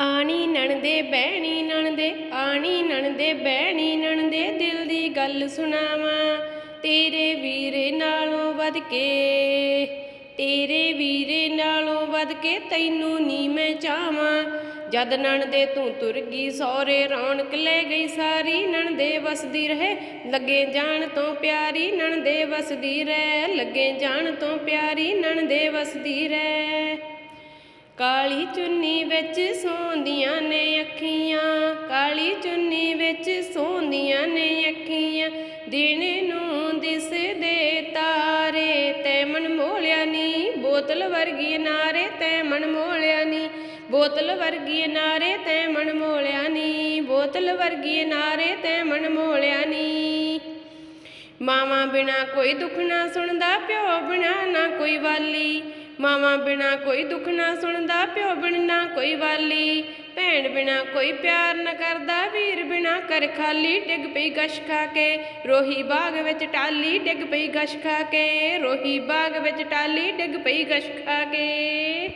ਆਣੀ ਨਣਦੇ, ਬਹਿਣੀ ਨਣਦੇ, ਆਣੀ ਨਣਦੇ, ਬਹਿਣੀ ਨਣਦੇ, ਦਿਲ ਦੀ ਗੱਲ ਸੁਣਾਵਾਂ। ਤੇਰੇ ਵੀਰੇ ਨਾਲੋਂ ਵੱਧ ਕੇ, ਤੇਰੇ ਵੀਰੇ ਨਾਲੋਂ ਵੱਧ ਕੇ ਤੈਨੂੰ ਨੀ ਮੈਂ ਚਾਹਾਂ। ਜਦ ਨਣਦੇ ਤੂੰ ਤੁਰ ਗਈ ਸੌਰੇ ਰੌਣਕ ਲੈ ਗਈ ਸਾਰੀ। ਨਣਦੇ ਵਸਦੀ ਰਹੇ, ਲੱਗੇ ਜਾਣ ਤੋਂ ਪਿਆਰੀ। ਨਣਦੇ ਵਸਦੀ ਰਹਿ, ਲੱਗੇ ਜਾਣ ਤੋਂ ਪਿਆਰੀ। ਨਣਦੇ ਵਸਦੀ ਰਹਿ। ਕਾਲੀ ਚੁੰਨੀ ਵਿੱਚ ਸੌਂਦੀਆਂ ਨੇ ਅੱਖੀਆਂ, ਕਾਲੀ ਚੁੰਨੀ ਵਿੱਚ ਸੌਂਦੀਆਂ ਨੇ ਅੱਖੀਆਂ, ਦਿਨ ਨੂੰ ਦਿਸਦੇ ਤਾਰੇ, ਤੈ ਮਨ ਮੋਲਿਆ ਨੀ, ਬੋਤਲ ਵਰਗੀ ਨਾਰੇ, ਤੈ ਮਨ ਮੋਲਿਆ ਨੀ, ਬੋਤਲ ਵਰਗੀ ਨਾਰੇ, ਤੈ ਮਨ ਮੋਲਿਆ ਨੀ, ਬੋਤਲ ਵਰਗੀ ਨਾਰੇ, ਤੈ ਮਨ ਮੋਲਿਆ ਨੀ। ਮਾਵਾਂ ਬਿਨਾ ਕੋਈ ਦੁੱਖ ਨਾ ਸੁਣਦਾ, ਪਿਓ ਬਿਨਾ ਨਾ ਕੋਈ ਵਾਲੀ ਮਾਵਾਂ ਬਿਨਾ ਕੋਈ ਦੁੱਖ ਨਾ ਸੁਣਦਾ, ਪਿਓ ਬਿਨਾ ਕੋਈ ਵਾਲੀ, ਭੈਣ ਬਿਨਾ ਕੋਈ ਪਿਆਰ ਨਾ ਕਰਦਾ, ਵੀਰ ਬਿਨਾ ਕਰ ਖਾਲੀ, ਡਿੱਗ ਪਈ ਗਸ਼ ਖਾ ਕੇ, ਰੋਹੀ ਬਾਗ ਵਿੱਚ ਟਾਲੀ, ਡਿੱਗ ਪਈ ਗਸ਼ ਖਾ ਕੇ, ਰੋਹੀ ਬਾਗ ਵਿੱਚ ਟਾਲੀ, ਡਿੱਗ ਪਈ ਗਸ਼ ਖਾ ਕੇ।